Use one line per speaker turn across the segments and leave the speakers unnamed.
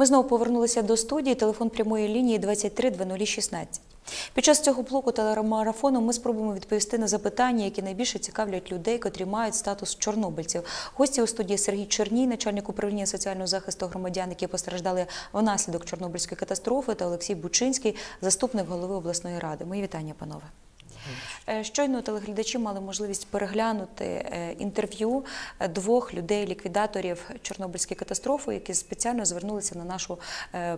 Ми знову повернулися до студії. Телефон прямої лінії 23 0016. Під час цього блоку телемарафону ми спробуємо відповісти на запитання, які найбільше цікавлять людей, котрі мають статус чорнобильців. Гості у студії Сергій Черній, начальник управління соціального захисту громадян, які постраждали внаслідок Чорнобильської катастрофи, та Олексій Бучинський, заступник голови обласної ради. Мої вітання, панове. Е, Щойно телеглядачі мали можливість переглянути е, інтерв'ю е, двох людей-ліквідаторів Чорнобильської катастрофи, які спеціально звернулися на нашу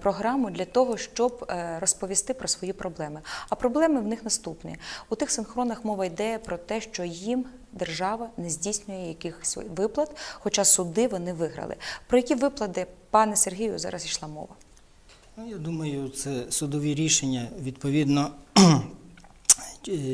програму для того, щоб розповісти про свої проблеми. А проблеми в них наступні: у тих синхронах мова йде про те, що їм держава не здійснює якихось виплат, хоча суди вони виграли. Про які виплати, пане Сергію, зараз йшла мова?
Ну, я думаю, це судові рішення. Відповідно,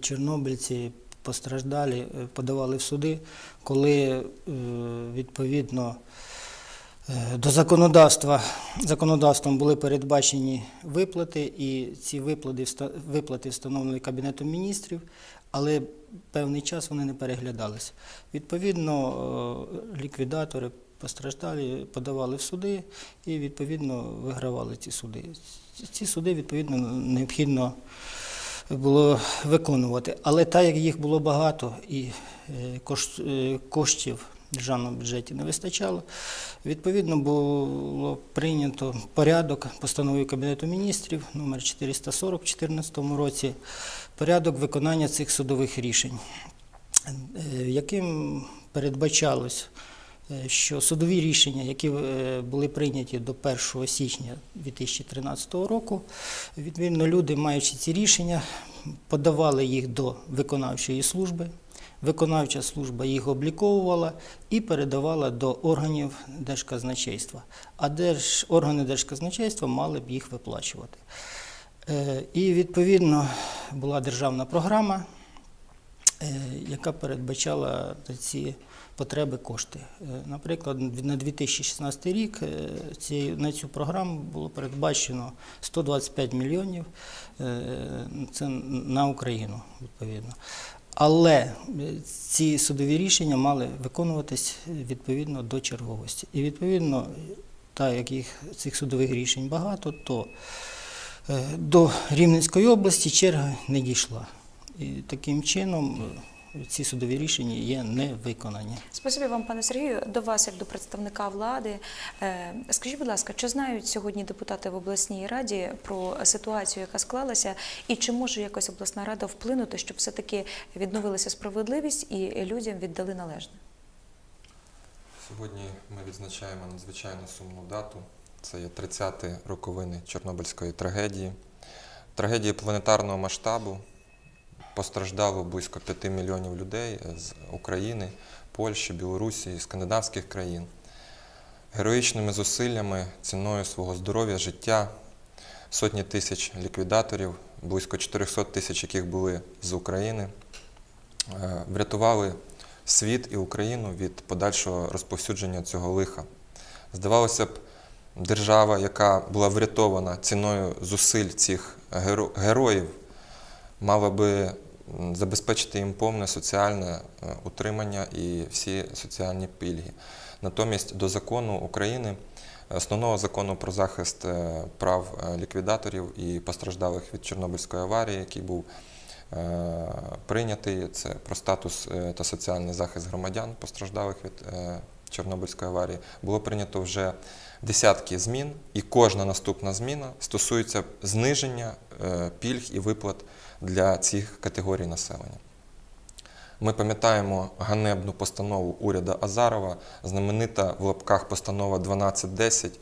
чорнобильці постраждалі е, подавали в суди, коли е, відповідно е, до законодавства законодавством були передбачені виплати, і ці виплати, виплати встановлені Кабінетом міністрів, але певний час вони не переглядалися. Відповідно, е, ліквідатори постраждалі подавали в суди і відповідно вигравали ці суди. Ці суди відповідно необхідно було виконувати. Але так як їх було багато і е, е, коштів державному бюджеті не вистачало, відповідно було прийнято порядок постановою Кабінету міністрів номер 440 в 2014 році, порядок виконання цих судових рішень, е, яким передбачалось що судові рішення, які е, були прийняті до 1 січня 2013 року, відповідно, люди, маючи ці рішення, подавали їх до виконавчої служби. Виконавча служба їх обліковувала і передавала до органів Держказначейства. А держ, органи Держказначейства мали б їх виплачувати. Е, І відповідно була державна програма, е, яка передбачала ці потреби кошти. Е, Наприклад, на 2016 рік е, на цю програму було передбачено 125 мільйонів е, це на Україну відповідно. Але ці судові рішення мали виконуватись відповідно до черговості. І відповідно, так як їх цих судових рішень багато, то до Рівненської області черга не дійшла. І таким чином е, ці судові рішення є не виконані.
Спасибі вам, пане Сергію, до вас, як до представника влади. Е, Скажіть, будь ласка, чи знають сьогодні депутати в обласній раді про ситуацію, яка склалася, і чи може якось обласна рада вплинути, щоб все-таки відновилася справедливість і людям віддали належне?
Сьогодні ми відзначаємо надзвичайно сумну дату. Це є 30-ті роковини Чорнобильської трагедії. Трагедії планетарного масштабу. Постраждало близько 5 мільйонів людей з України, Польщі, Білорусі, скандинавських країн. Героїчними зусиллями, ціною свого здоров'я, життя, сотні тисяч ліквідаторів, близько 400 тисяч, яких були з України, е, врятували світ і Україну від подальшого розповсюдження цього лиха. Здавалося б, держава, яка була врятована ціною зусиль цих геро- героїв, мала би забезпечити їм повне соціальне е, утримання і всі соціальні пільги. Натомість до закону України, основного закону про захист е, прав е, ліквідаторів і постраждалих від Чорнобильської аварії, який був прийнятий, це про статус та соціальний захист громадян, постраждалих від Чорнобильської аварії, було прийнято вже десятки змін, і кожна наступна зміна стосується зниження пільг і виплат для цих категорій населення. Ми пам'ятаємо ганебну постанову уряду Азарова, знаменита в лапках постанова 1210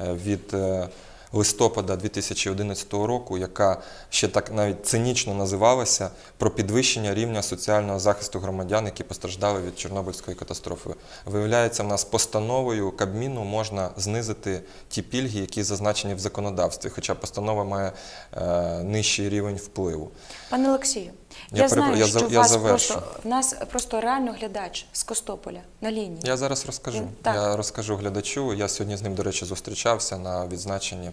е, від е, листопада 2011 року, яка ще так навіть цинічно називалася про підвищення рівня соціального захисту громадян, які постраждали від Чорнобильської катастрофи. Виявляється, в нас постановою Кабміну можна знизити ті пільги, які зазначені в законодавстві, хоча постанова має е, нижчий рівень впливу.
Пане Олексію,
Я
я, знаю,
я
що
я
вас
завершу.
просто в нас просто реально глядач з Костополя на лінії.
Я зараз розкажу.
Він- так.
Я розкажу глядачу. Я сьогодні з ним, до речі, зустрічався на відзначенні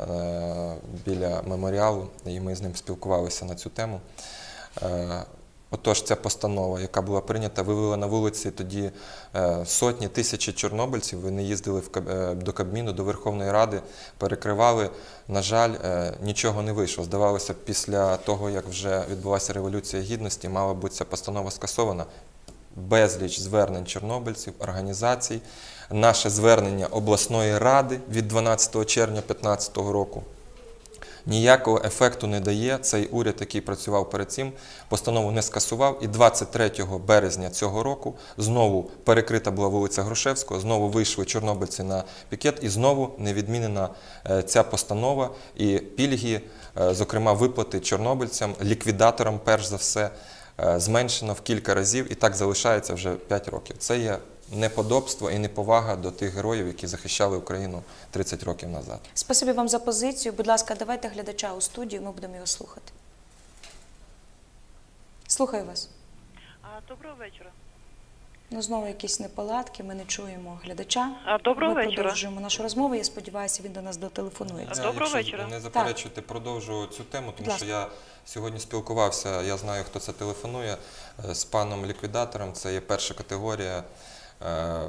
е, біля меморіалу, і ми з ним спілкувалися на цю тему. Е, Отож, ця постанова, яка була прийнята, вивела на вулиці тоді е, сотні тисячі чорнобильців. Вони їздили е, до Кабміну, до Верховної Ради, перекривали. На жаль, е, нічого не вийшло. Здавалося, після того, як вже відбулася революція гідності, мала бути ця постанова скасована. Безліч звернень чорнобильців, організацій, наше звернення обласної ради від 12 червня 2015 року ніякого ефекту не дає. Цей уряд, який працював перед цим, постанову не скасував. І 23 березня цього року знову перекрита була вулиця Грушевського, знову вийшли чорнобильці на пікет, і знову не відмінена е, ця постанова і пільги, е, зокрема виплати чорнобильцям, ліквідаторам, перш за все, е, зменшено в кілька разів і так залишається вже 5 років. Це є неподобство і неповага до тих героїв, які захищали Україну 30 років назад.
Спасибі вам за позицію. Будь ласка, давайте глядача у студію, ми будемо його слухати. Слухаю вас.
А, Доброго вечора.
Ну, знову якісь неполадки, ми не чуємо глядача.
А, Доброго
ми
вечора.
продовжуємо нашу розмову. Я сподіваюся, він до нас дотелефонується.
Доброго
якщо
вечора.
Не заперечуйте, продовжу цю тему, тому що я сьогодні спілкувався, я знаю, хто це телефонує е, з паном ліквідатором. Це є перша категорія. Е,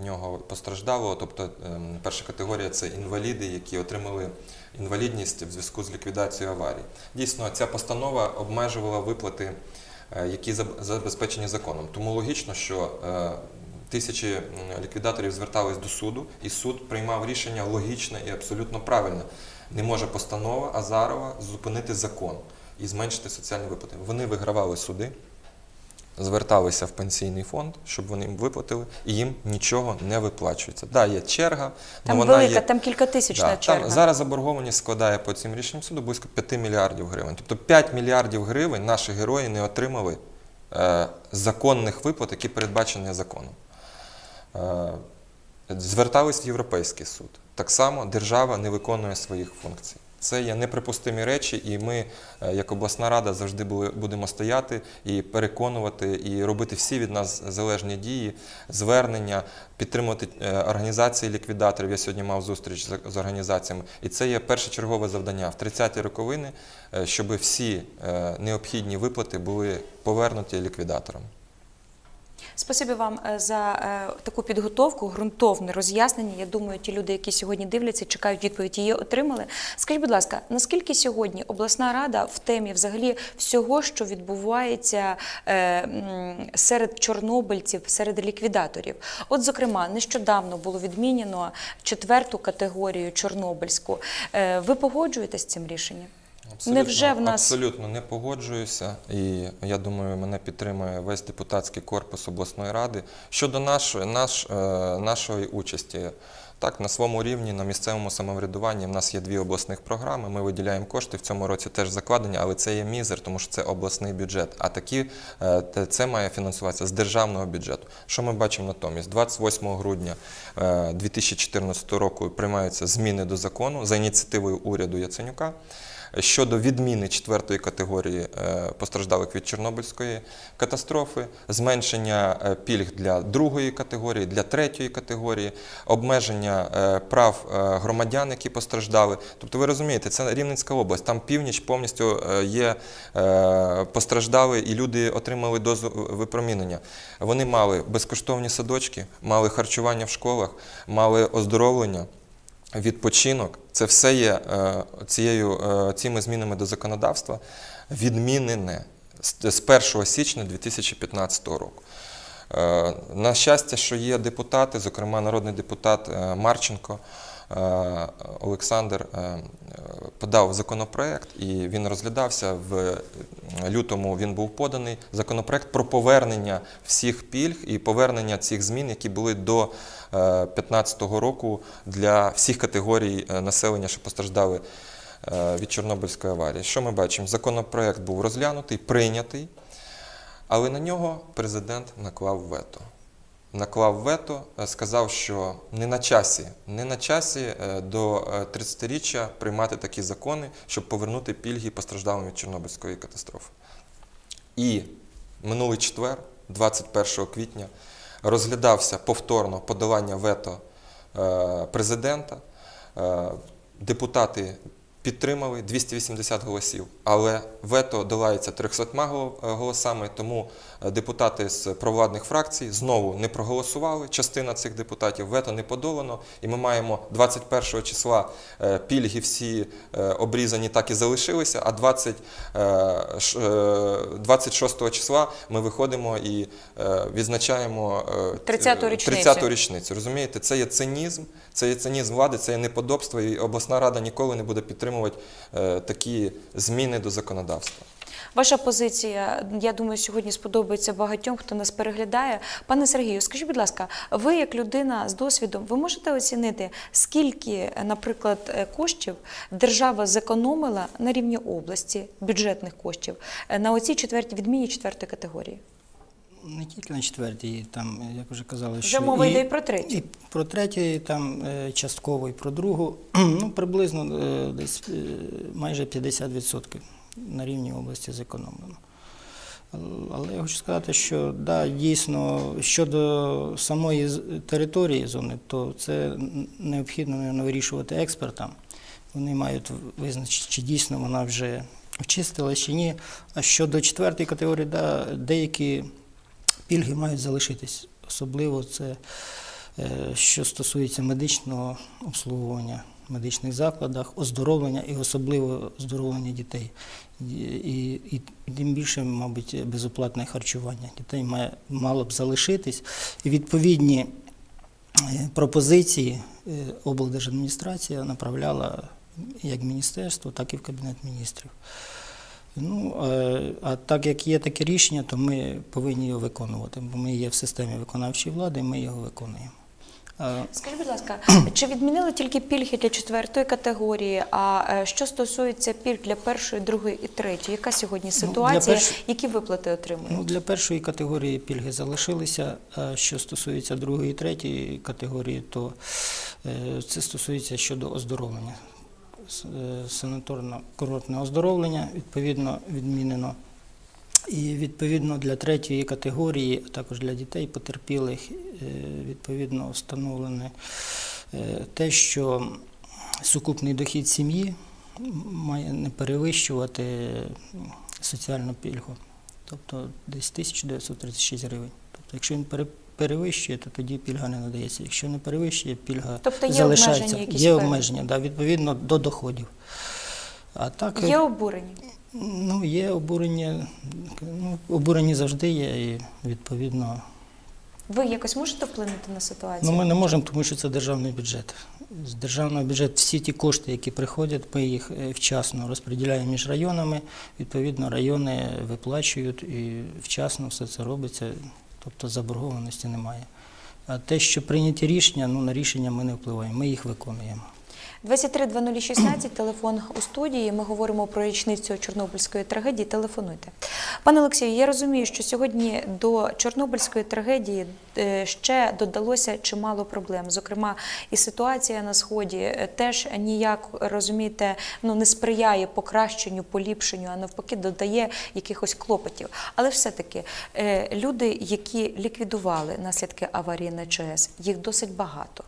В нього постраждало, тобто ем, перша категорія це інваліди, які отримали інвалідність в зв'язку з ліквідацією аварії. Дійсно, ця постанова обмежувала виплати, е, які забезпечені законом. Тому логічно, що е, тисячі ліквідаторів звертались до суду, і суд приймав рішення логічне і абсолютно правильне. Не може постанова Азарова зупинити закон і зменшити соціальні виплати. Вони вигравали суди, зверталися в пенсійний фонд, щоб вони їм виплатили, і їм нічого не виплачується. Да, є черга,
Там
вона
велика,
є.
там кількатисячна
Да,
черга.
Там зараз заборгованість складає по цим рішенням суду близько 5 мільярдів гривень. Тобто 5 мільярдів гривень наші герої не отримали е, законних виплат, які передбачені законом. Е, звертались в Європейський суд. Так само держава не виконує своїх функцій. Це є неприпустимі речі, і ми, е, як обласна рада, завжди будемо стояти і переконувати, і робити всі від нас залежні дії, звернення, підтримувати е, організації ліквідаторів. Я сьогодні мав зустріч з, організаціями, і це є першочергове завдання в 30-ті роковини, е, щоб всі необхідні виплати були повернуті ліквідаторам.
Спасибі вам е, за е, таку підготовку, ґрунтовне роз'яснення. Я думаю, ті люди, які сьогодні дивляться, чекають відповідь, її отримали. Скажіть, будь ласка, наскільки сьогодні обласна рада в темі взагалі всього, що відбувається е, серед чорнобильців, серед ліквідаторів? От, зокрема, нещодавно було відмінено четверту категорію чорнобильську. Ви погоджуєтесь з цим рішенням? Невже в нас
абсолютно не погоджуюся, і я думаю, мене підтримує весь депутатський корпус обласної ради щодо нашої, наш, е, нашої участі. Так, на своєму рівні, на місцевому самоврядуванні, в нас є дві обласних програми. Ми виділяємо кошти в цьому році теж закладені, але це є мізер, тому що це обласний бюджет. А такі е, це має фінансуватися з державного бюджету. Що ми бачимо натомість? 28 грудня е, 2014 року приймаються зміни до закону за ініціативою уряду Яценюка щодо відміни четвертої категорії е, постраждалих від Чорнобильської катастрофи, зменшення е, пільг для другої категорії, для третьої категорії, обмеження е, прав громадян, які постраждали. Тобто, ви розумієте, це Рівненська область. Там північ повністю є постраждали, і люди отримали дозу випромінення. Вони мали безкоштовні садочки, мали харчування в школах, мали оздоровлення відпочинок, це все є е, цією, е, цими змінами до законодавства відмінене з з 1 січня 2015 року. Е, На щастя, що є депутати, зокрема народний депутат Марченко Олександр е, е, подав законопроект, і він розглядався в лютому. Він був поданий законопроект про повернення всіх пільг і повернення цих змін, які були до 2015 року для всіх категорій е, населення, що постраждали е, від Чорнобильської аварії. Що ми бачимо? Законопроект був розглянутий, прийнятий, але на нього президент наклав вето. Наклав вето, е, сказав, що не на часі, не на часі е, до е, 30-річчя приймати такі закони, щоб повернути пільги постраждалим від Чорнобильської катастрофи. І минулий четвер, 21 квітня, розглядався повторно подавання вето е, президента. Е, Депутати підтримали 280 голосів. Але вето долається 300 гол- е, голосами, тому е, депутати з провладних фракцій знову не проголосували. Частина цих депутатів вето не подолано, і ми маємо 21 числа е, пільги всі обрізані так і залишилися, а 20, е, е, 26 числа ми виходимо і відзначаємо е,
30-ту річницю.
30-ту річницю. Розумієте, це є цинізм, це є цинізм влади, це є неподобство, і обласна рада ніколи не буде підтримувати е, такі зміни до законодавства.
Ваша позиція, я думаю, сьогодні сподобається багатьом, хто нас переглядає. Пане Сергію, скажіть, будь ласка, ви як людина з досвідом, ви можете оцінити, скільки, наприклад, е, коштів держава зекономила на рівні області, бюджетних коштів, е, на оцій четвертій відміні четвертої категорії?
Не тільки на четвертій, там, як вже казали,
Вже
що
мова йде і про третю.
І про третю, там е, частково, і про другу. Ну, приблизно е, десь е, майже 50% на рівні області зекономлено. Але я хочу сказати, що да, дійсно щодо самої території зони, то це необхідно наверно, вирішувати експертам. Вони мають визначити, чи дійсно вона вже очистила, чи ні. А щодо четвертої категорії, да, деякі пільги мають залишитись. Особливо це е, що стосується медичного обслуговування в медичних закладах, оздоровлення і особливо оздоровлення дітей. І, і, тим більше, мабуть, безоплатне харчування дітей має, мало б залишитись. І відповідні е, пропозиції е, облдержадміністрація направляла як міністерство, так і в Кабінет міністрів. Ну, а так як є таке рішення, то ми повинні його виконувати, бо ми є в системі виконавчої влади, і ми його виконуємо.
Скажіть, будь ласка, чи відмінили тільки пільги для четвертої категорії? А е, що стосується пільг для першої, другої і третьої? Яка сьогодні
Ну,
ситуація?
перш-
Які виплати отримують?
Ну, для першої категорії пільги залишилися. А що стосується другої і третьої категорії, то е, це стосується щодо оздоровлення. Е, Санаторно-курортне оздоровлення відповідно відмінено. І відповідно для третьої категорії, а також для дітей потерпілих, е, відповідно встановлене е, те, що сукупний дохід сім'ї має не перевищувати соціальну пільгу, тобто десь 1936 гривень. Тобто, якщо він перевищує, то тоді пільга не надається. Якщо не перевищує, пільга
Тобто є
залишається.
обмеження якісь
є обмеження, да, відповідно до доходів. А так,
Є обурені?
Ну, є обурення, ну, обурені завжди є, і відповідно.
Ви якось можете вплинути на ситуацію?
Ну, ми не можемо, тому що це державний бюджет. З державного бюджету всі ті кошти, які приходять, ми їх е, вчасно розподіляємо між районами. Відповідно, райони виплачують і вчасно все це робиться, тобто заборгованості немає. А те, що прийняті рішення, ну на рішення ми не впливаємо, ми їх виконуємо.
23-00-16, телефон у студії. Ми говоримо про річницю Чорнобильської трагедії. Телефонуйте. Пане Олексію, я розумію, що сьогодні до Чорнобильської трагедії е, ще додалося чимало проблем. Зокрема, і ситуація на сході е, теж ніяк розумієте, ну не сприяє покращенню, поліпшенню, а навпаки, додає якихось клопотів. Але все-таки е, люди, які ліквідували наслідки аварії на ЧАЕС, їх досить багато.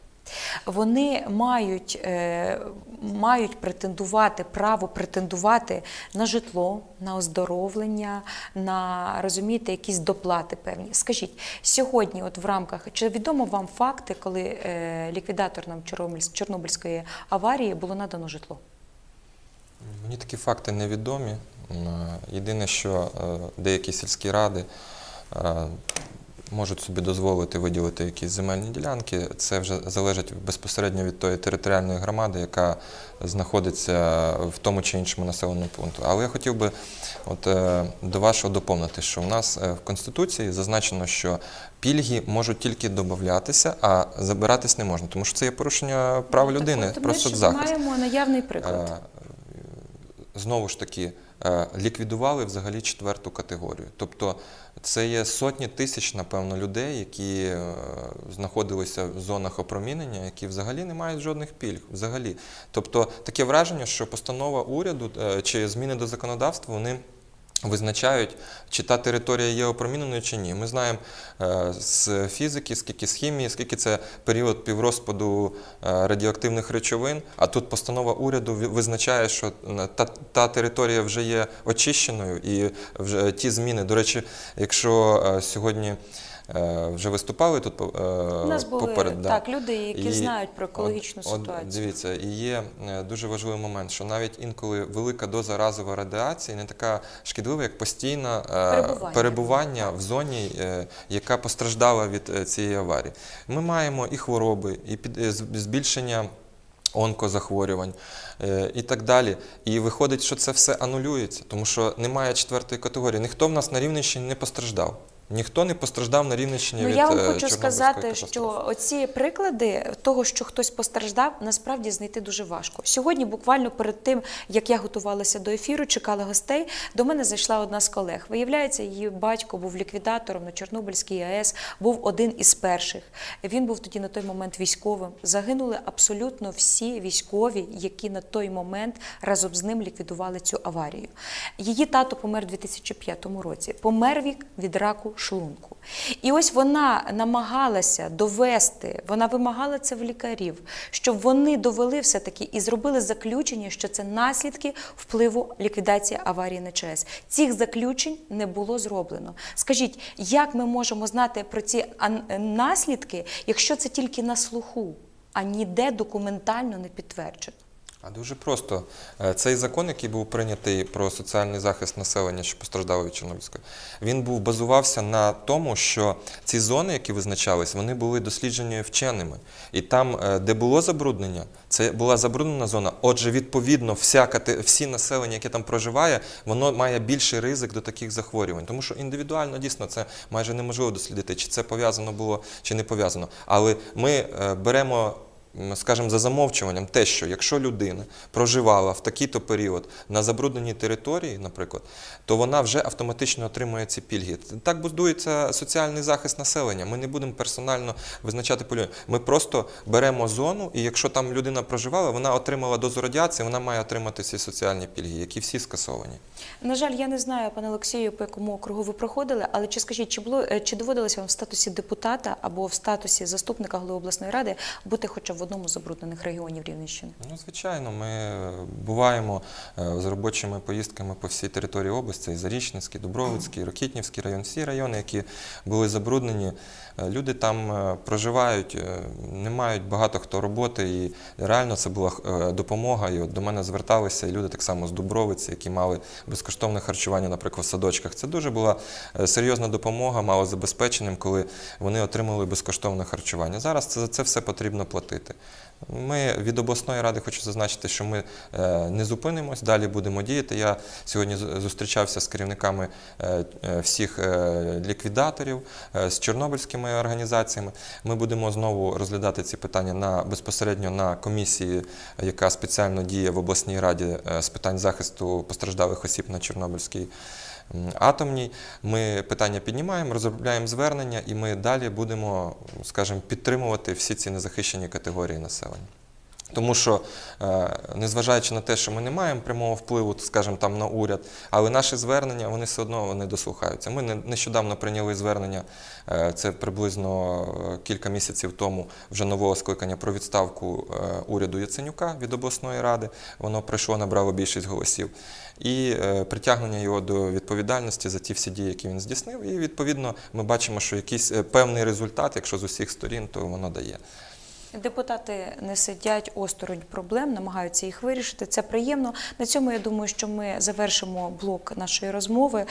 Вони мають, е, мають претендувати, право претендувати на житло, на оздоровлення, на розумієте, якісь доплати певні. Скажіть, сьогодні, от в рамках, чи відомо вам факти, коли е, ліквідаторам Чорнобиль- Чорнобильської аварії було надано житло?
Мені такі факти невідомі. Е, Єдине, що е, деякі сільські ради е, можуть собі дозволити виділити якісь земельні ділянки. Це вже залежить безпосередньо від тої територіальної громади, яка знаходиться в тому чи іншому населеному пункту. Але я хотів би от, е, до вашого доповнити, що в нас е, в Конституції зазначено, що пільги можуть тільки додатися, а забиратись не можна, тому що це є порушення прав
Ну,
людини
так от
про
ми ж
соцзахист.
маємо наявний приклад.
Е, Знову ж таки, ліквідували взагалі четверту категорію. Тобто це є сотні тисяч, напевно, людей, які е, знаходилися в зонах опромінення, які взагалі не мають жодних пільг. Взагалі. Тобто таке враження, що постанова уряду е, чи зміни до законодавства вони Визначають, чи та територія є опроміненою чи ні. Ми знаємо е, з фізики, скільки з хімії, скільки це період піврозпаду е, радіоактивних речовин. А тут постанова уряду визначає, що е, та, та територія вже є очищеною, і вже ті зміни. До речі, якщо сьогодні вже виступали тут е,
У нас були
поперед, да.
так люди, які
І
знають про екологічну
от- от
ситуацію.
Дивіться, і є е, дуже важливий момент, що навіть інколи велика доза разової радіації не така шкідлива, як постійне
Перебування.
перебування в зоні, е, яка постраждала від е, цієї аварії. Ми маємо і хвороби, і під- е, збільшення. Онкозахворювань е, і так далі. І виходить, що це все анулюється, тому що немає четвертої категорії. Ніхто в нас на Рівненщині не постраждав. Ніхто не постраждав на Рівненщині
Ну
від
я вам
е,
хочу сказати,
катастрофи.
що оці приклади того, що хтось постраждав, насправді знайти дуже важко. Сьогодні, буквально перед тим, як я готувалася до ефіру, чекала гостей. До мене зайшла одна з колег. Виявляється, її батько був ліквідатором на Чорнобильській АЕС, був один із перших. Він був тоді на той момент військовим. Загинули абсолютно всі військові, які на той момент разом з ним ліквідували цю аварію. Її тато помер у 2005 році. Помер вік від раку шлунку. І ось вона намагалася довести, вона вимагала це в лікарів, щоб вони довели все-таки і зробили заключення, що це наслідки впливу ліквідації аварії на ЧАЕС. Цих заключень не було зроблено. Скажіть, як ми можемо знати про ці наслідки, якщо це тільки на слуху, а ніде документально не підтверджено?
А дуже просто. Е, Цей закон, який був прийнятий про соціальний захист населення, що постраждало від Чорнобильської, він був базувався на тому, що ці зони, які визначались, вони були досліджені вченими. І там, е, де було забруднення, це була забруднена зона. Отже, відповідно, вся всі населення, яке там проживає, воно має більший ризик до таких захворювань. Тому що індивідуально дійсно це майже неможливо дослідити, чи це пов'язано було, чи не пов'язано. Але ми е, беремо скажімо, за замовчуванням те, що якщо людина проживала в такий-то період на забрудненій території, наприклад, то вона вже автоматично отримує ці пільги. Так будується соціальний захист населення. Ми не будемо персонально визначати полю. Ми просто беремо зону, і якщо там людина проживала, вона отримала дозу радіації, вона має отримати ці соціальні пільги, які всі скасовані.
На жаль, я не знаю, пане Олексію, по якому округу ви проходили, але чи скажіть, чи було е, чи доводилося вам в статусі депутата або в статусі заступника голови обласної ради бути хоча в одному з забруднених регіонів Рівненщини?
Ну, звичайно, ми е, буваємо е, з робочими поїздками по всій території області, і Зарічницький, Дубровицький, Рокітнівський район, всі райони, які були забруднені. Е, Люди там проживають, не мають багато хто роботи, і реально це була допомога. І от до мене зверталися і люди так само з Дубровиці, які мали безкоштовне харчування, наприклад, в садочках. Це дуже була серйозна допомога малозабезпеченим, коли вони отримали безкоштовне харчування. Зараз це, за це все потрібно платити. Ми від обласної ради хочу зазначити, що ми е, не зупинимось, далі будемо діяти. Я сьогодні зустрічався з керівниками е, е, всіх ліквідаторів, з чорнобильськими організаціями. Ми будемо знову розглядати ці питання на безпосередньо на комісії, яка спеціально діє в обласній раді з питань захисту постраждалих осіб на Чорнобильській атомній. Ми питання піднімаємо, розробляємо звернення, і ми далі будемо, скажімо, підтримувати всі ці незахищені категорії населення. Тому що, е, незважаючи на те, що ми не маємо прямого впливу, скажімо, там на уряд, але наші звернення вони все одно вони дослухаються. Ми не- нещодавно прийняли звернення, е, це приблизно е, кілька місяців тому, вже нового скликання про відставку уряду Яценюка від обласної ради. Воно пройшло, набрало більшість голосів. І притягнення його до відповідальності за ті всі дії, які він здійснив. І відповідно ми бачимо, що якийсь певний результат, якщо з усіх сторін, то воно дає.
Депутати не сидять осторонь проблем, намагаються їх вирішити. Це приємно. На цьому я думаю, що ми завершимо блок нашої розмови.